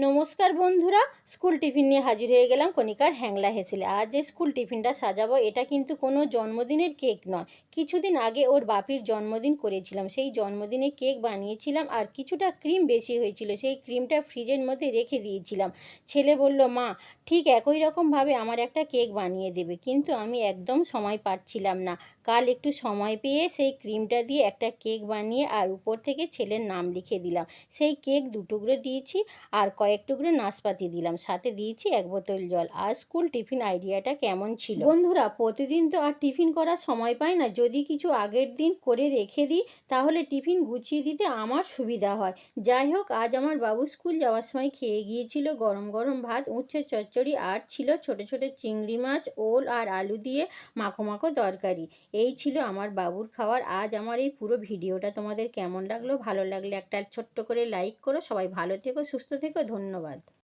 নমস্কার বন্ধুরা, school tiffin নিয়ে হাজির হয়ে গেলাম কণিকার হ্যাংলা হেসেলে। আর যে স্কুল টিফিনটা সাজাবো, এটা কিন্তু কোনো জন্মদিনের কেক নয়। কিছুদিন আগে ওর বাপির জন্মদিন করেছিলাম। সেই জন্মদিনে কেক বানিয়েছিলাম আর কিছুটা ক্রিম বেশি হয়েছিল, সেই ক্রিমটা ফ্রিজের মধ্যে রেখে দিয়েছিলাম। ছেলে বলল, মা, ঠিক একই রকমভাবে আমার একটা কেক বানিয়ে দেবে। কিন্তু আমি একদম সময় পাচ্ছিলাম না। কাল একটু সময় পেয়ে সেই ক্রিমটা দিয়ে একটা কেক বানিয়ে আর উপর থেকে ছেলের নাম লিখে দিলাম। সেই কেক দুটুকরো দিয়েছি আর কয়েক টুকরো নাশপাতি দিলাম, সাথে দিয়েছি এক বোতল জল। আর স্কুল টিফিন আইডিয়াটা কেমন ছিল? বন্ধুরা, প্রতিদিন তো আর টিফিন করার সময় পাই না। যদি কিছু আগের দিন করে রেখে দিই, তাহলে টিফিন গুছিয়ে দিতে আমার সুবিধা হয়। যাই হোক, আজ আমার বাবু স্কুল যাওয়ার সময় খেয়ে গিয়েছিল গরম গরম ভাত, উচ্ছে, চচ্চড়ি, আর ছিল ছোট ছোট চিংড়ি মাছ, ওল আর আলু দিয়ে মাখো মাখো তরকারি। এই ছিল আমার বাবুর খাওয়ার। আজ আমার এই পুরো ভিডিওটা। তোমাদের কেমন লাগল? ভালো লাগলে একটা ছোট্ট করে লাইক করো। সবাই ভালো থেকো, সুস্থ থেকো। ধন্যবাদ।